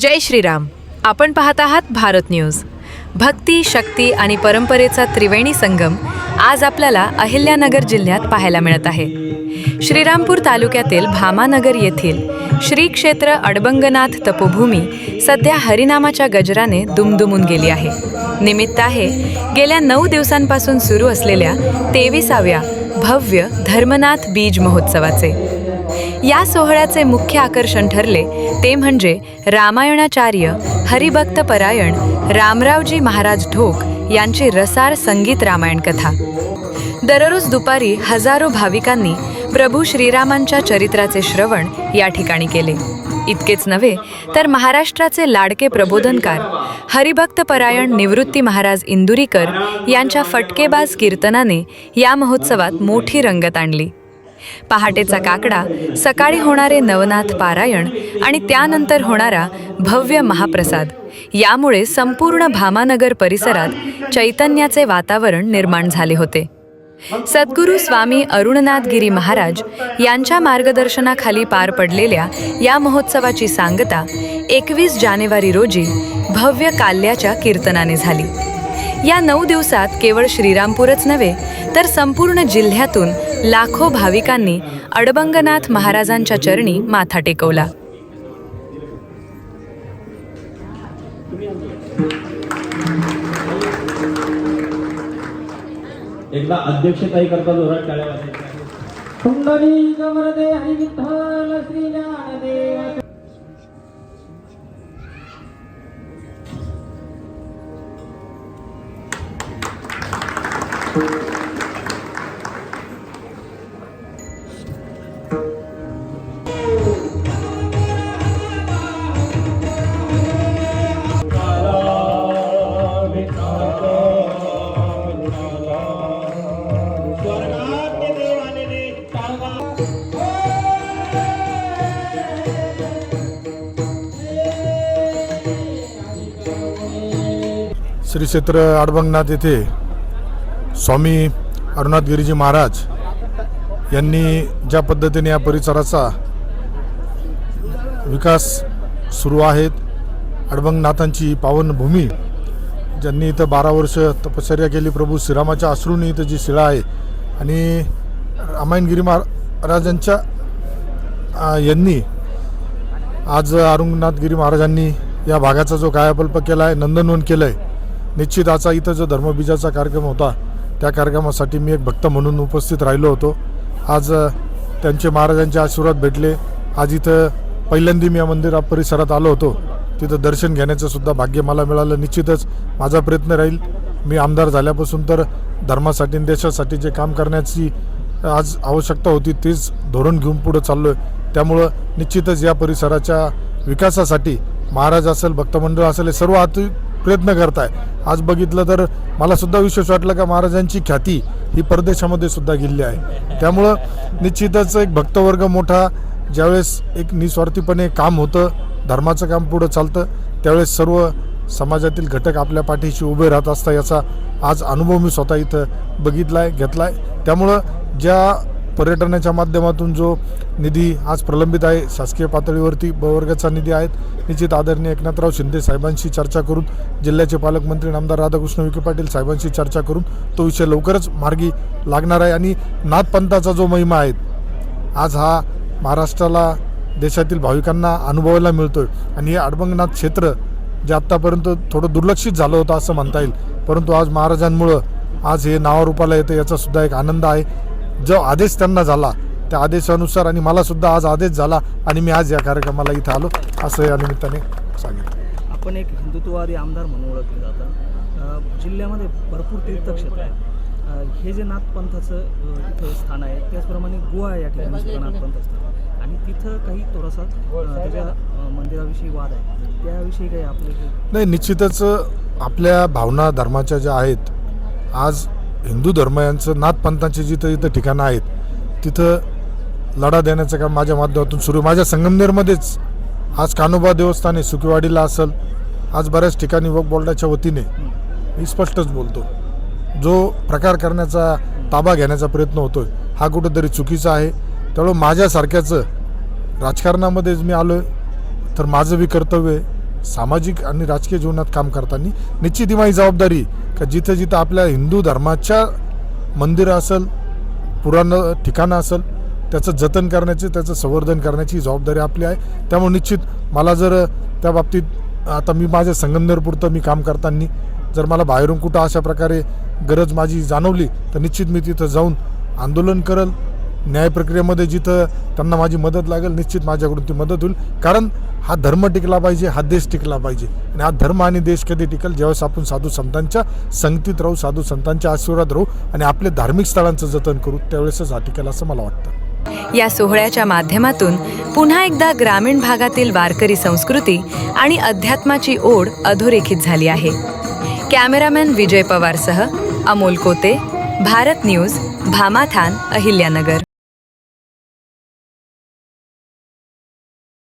जय श्रीराम. आपण पाहत आहात भारत न्यूज. भक्ती शक्ती आणि परंपरेचा त्रिवेणी संगम आज आपल्याला अहिल्यानगर जिल्ह्यात पाहायला मिळत आहे. श्रीरामपूर तालुक्यातील भामानगर येथील श्री क्षेत्र अडबंगनाथ तपोभूमी सध्या हरिनामाच्या गजराने दुमदुमून गेली आहे. निमित्त आहे गेल्या नऊ दिवसांपासून सुरू असलेल्या तेविसाव्या भव्य धर्मनाथ बीज महोत्सवाचे. या सोहळ्याचे मुख्य आकर्षण ठरले ते म्हणजे रामायणाचार्य हरिभक्त परायण रामरावजी महाराज ढोक यांची रसार संगीत रामायण कथा. दररोज दुपारी हजारो भाविकांनी प्रभू श्रीरामांच्या चरित्राचे श्रवण या ठिकाणी केले. इतकेच नव्हे तर महाराष्ट्राचे लाडके प्रबोधनकार हरिभक्त परायण निवृत्ती महाराज इंदुरीकर यांच्या फटकेबाज कीर्तनाने या महोत्सवात मोठी रंगत आणली. पहाटेचा काकडा सकाळी होणारे नवनाथ पारायण आणि त्यानंतर होणारा भव्य महाप्रसाद. यामुळे संपूर्ण भामानगर परिसरात चैतन्याचे वातावरण निर्माण झाले होते. सद्गुरू स्वामी अरुणनाथगिरी महाराज यांच्या मार्गदर्शनाखाली पार पडलेल्या या महोत्सवाची सांगता एकवीस जानेवारी रोजी भव्य काल्याच्या कीर्तनाने झाली. या नऊ दिवसात केवळ श्रीरामपूरच नव्हे तर संपूर्ण जिल्ह्यातून लाखो भाविकांनी अडबंगनाथ महाराजांच्या चरणी माथा टेकवला. एकदा अध्यक्षताही करता जोरात टाळ्या वाजायच्या कुंडली गवरदे हरिविठ्ठल विठ्ठल श्री क्षेत्र अडबंगनाथ येथे स्वामी अरुणाथगिरीजी महाराज यांनी ज्या पद्धतीने या परिसराचा विकास सुरू आहेत अडबंगनाथांची पावनभूमी ज्यांनी इथं बारा वर्ष तपश्चर्या केली प्रभू श्रीरामाच्या अश्रूंनी इथं जी शिळा आहे आणि रामायणगिरी महाराजांच्या यांनी आज अरुंगनाथगिरी महाराजांनी या भागाचा जो कायापल्प केला आहे नंदनवन केलं आहे निश्चित आजचा इथं जो धर्मबीजाचा कार्यक्रम होता त्या कार्यक्रमासाठी मी एक भक्त म्हणून उपस्थित राहिलो होतो. आज त्यांचे महाराजांचे आशीर्वाद भेटले. आज इथं पहिल्यांदा मी या मंदिरा परिसरात आलो होतो. तिथं दर्शन घेण्याचं सुद्धा भाग्य मला मिळालं. निश्चितच माझा प्रयत्न राहील. मी आमदार झाल्यापासून तर धर्मासाठी आणि देशासाठी जे काम करण्याची आज आवश्यकता होती तेच धोरण घेऊन पुढं चाललो आहे त्यामुळं निश्चितच या परिसराच्या विकासासाठी महाराज असेल भक्तमंडळ असेल हे सर्व हात प्रयत्न करत आहे आज बघितलं तर मला सुद्धा विश्वास वाटलं का महाराजांची ख्याती ही परदेशामध्ये सुद्धा गेलेली आहे. त्यामुळं निश्चितच एक भक्तवर्ग मोठा ज्यावेळेस एक निस्वार्थीपणे काम होतं धर्माचं काम पुढं चालतं त्यावेळेस सर्व समाजातील घटक आपल्या पाठीशी उभे राहत असता याचा आज अनुभव मी स्वतः इथं बघितला आहे घेतला आहे त्यामुळं ज्या पर्यटनाच्या माध्यमातून जो निधी आज प्रलंबित आहे शासकीय पातळीवरती बवर्गाचा निधी आहेत निश्चित आदरणीय एकनाथराव शिंदे साहेबांशी चर्चा करून जिल्ह्याचे पालकमंत्री नामदार राधाकृष्ण विखे पाटील साहेबांशी चर्चा करून तो विषय लवकरच मार्गी लागणार आहे. आणि नाथपंथाचा जो महिमा आहे आज हा महाराष्ट्राला देशातील भाविकांना अनुभवायला मिळतोय. आणि हे अडबंगनाथ क्षेत्र जे आत्तापर्यंत थोडं दुर्लक्षित झालं होतं असं म्हणता येईल परंतु आज महाराजांमुळं आज हे नावारूपाला येतं याचा सुद्धा एक आनंद आहे. जो आदेश त्यांना झाला त्या आदेशानुसार आणि मला सुद्धा आज आदेश झाला आणि मी आज या कार्यक्रमाला इथं आलो असं या निमित्ताने सांगितलं. आपण एक हिंदुत्ववादी आमदार म्हणून ओळखले जातात. जिल्ह्यामध्ये भरपूर तीर्थक्षेत्र आहेत. अ, हे जे नाथपंथाचं इथं स्थान आहे त्याचप्रमाणे गोवा या ठिकाणी सुद्धा नाथपंथ आहे. आणि तिथं काही थोडासा त्याच्या मंदिराविषयी वाद आहे. त्याविषयी काही आपले नाही निश्चितच आपल्या भावना धर्माच्या ज्या आहेत आज हिंदू धर्म यांचं नाथपंथांची जिथं जिथं ठिकाणं आहेत तिथं लढा देण्याचं काम माझ्या माध्यमातून सुरू माझ्या संगमनेरमध्येच आज कानोबा देवस्थान आहे सुकीवाडीला असेल. आज बऱ्याच ठिकाणी वक बोर्डाच्या वतीने मी स्पष्टच बोलतो. जो प्रकार करण्याचा ताबा घेण्याचा प्रयत्न होतोय हा कुठंतरी चुकीचा आहे. त्यामुळं माझ्यासारख्याचं राजकारणामध्येच मी आलो आहे तर माझं बी कर्तव्य आहे. सामाजिक आणि राजकीय जीवनात काम करताना निश्चित ही माझी जबाबदारी का जिथं जिथं आपल्या हिंदू धर्माच्या मंदिरं असेल पुराण ठिकाणं असेल त्याचं जतन करण्याची त्याचं संवर्धन करण्याची जबाबदारी आपली आहे. त्यामुळे निश्चित मला जर त्या बाबतीत आता मी माझ्या संगमनेरपुरतं मी काम करताना जर मला बाहेरून कुठं अशा प्रकारे गरज माझी जाणवली तर निश्चित मी तिथं जाऊन आंदोलन करल. न्याय प्रक्रियेमध्ये जिथं त्यांना माझी मदत लागेल निश्चित माझ्याकडून ती मदत होईल. कारण हा धर्म टिकला पाहिजे हा देश टिकला पाहिजे. आणि हा धर्म आणि देश कधी टिकल? ज्यावेळेस आपण साधू संतांच्या संगतीत राहू साधू संतांच्या आशीर्वाद राहू आणि आपले धार्मिक स्थळांचं जतन करू त्यावेळेसच हा टिकेल असं मला वाटतं. या सोहळ्याच्या माध्यमातून पुन्हा एकदा ग्रामीण भागातील वारकरी संस्कृती आणि अध्यात्माची ओढ अधोरेखित झाली आहे. कॅमेरामॅन विजय पवारसह अमोल कोते भारत न्यूज भामाथान अहिल्यानगर.